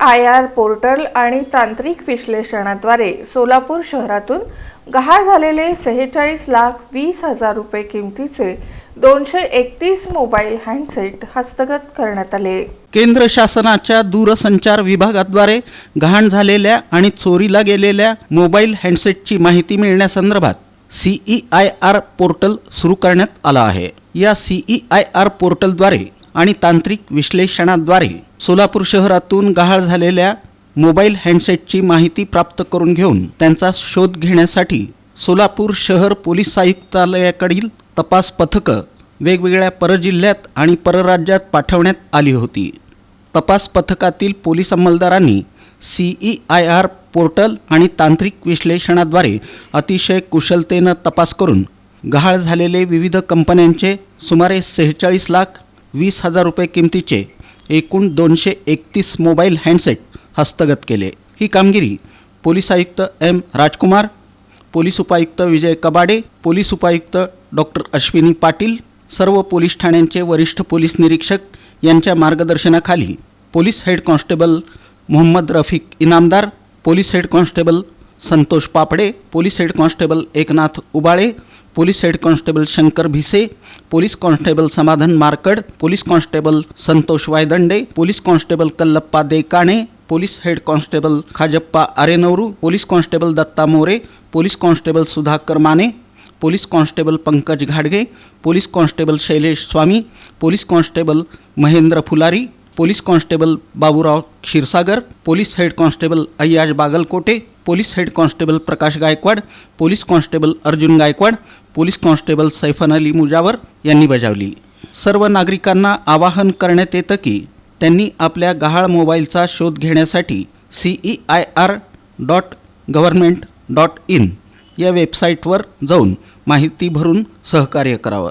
I R portal आणि तांत्रिक विश्लेषणाद्वारे सोलापूर शहरातून गहाळ झालेले सेहेचाळीस लाख वीस हजार रुपये किमतीचे दोनशे एकतीस मोबाईल हँडसेट हस्तगत करण्यात आले. केंद्र शासनाच्या दूरसंचार विभागाद्वारे गहाण झालेल्या आणि चोरीला गेलेल्या मोबाईल हँडसेटची माहिती मिळण्यासंदर्भात C E I R portal सुरू करण्यात आलं आहे. या सीई आय आर पोर्टलद्वारे आणि तांत्रिक विश्लेषणाद्वारे सोलापूर शहरातून गहाळ झालेल्या मोबाईल हँडसेटची माहिती प्राप्त करून घेऊन त्यांचा शोध घेण्यासाठी सोलापूर शहर पोलीस आयुक्तालयाकडील तपास पथकं वेगवेगळ्या परजिल्ह्यात आणि परराज्यात पाठवण्यात आली होती. तपास पथकातील police अंमलदारांनी C E I R portal आणि तांत्रिक विश्लेषणाद्वारे अतिशय कुशलतेनं तपास करून गहाळ झालेले विविध कंपन्यांचे सुमारे सेहेचाळीस लाख वीस हजार रुपये किमतीचे एकूण दोनशे एकतीस मोबाईल हँडसेट हस्तगत केले. ही कामगिरी पोलीस आयुक्त एम राजकुमार पोलीस उपायुक्त विजय कबाडे पोलीस उपायुक्त डॉक्टर अश्विनी पाटील सर्व पोलीस ठाण्यांचे वरिष्ठ पोलीस निरीक्षक यांच्या मार्गदर्शनाखाली police head constable Mohammed Rafiq Inamdar police head constable Santosh Papade police head constable Eknath Ubale police head constable Shankar Bhise police constable Samadhan Markad police constable Santosh Waydande police constable Kallappa Dekane police head constable Khajappa Arenavaru police constable Datta More police constable Sudhakar Mane police constable Pankaj घाडगे police constable Shailesh Swami police constable Mahendra Phulari police constable Baburao Kshirsagar police head constable Ayyaz Bagalkote police head constable Prakash Gaikwad police constable Arjun Gaikwad police constable Saifan Ali Mujawar यांनी बजावली. सर्व नागरिकांना आवाहन करण्यात येतं की त्यांनी आपल्या गहाळ मोबाईलचा शोध घेण्यासाठी C E I R dot government dot in या वेबसाईटवर जाऊन माहिती भरून सहकार्य करावं.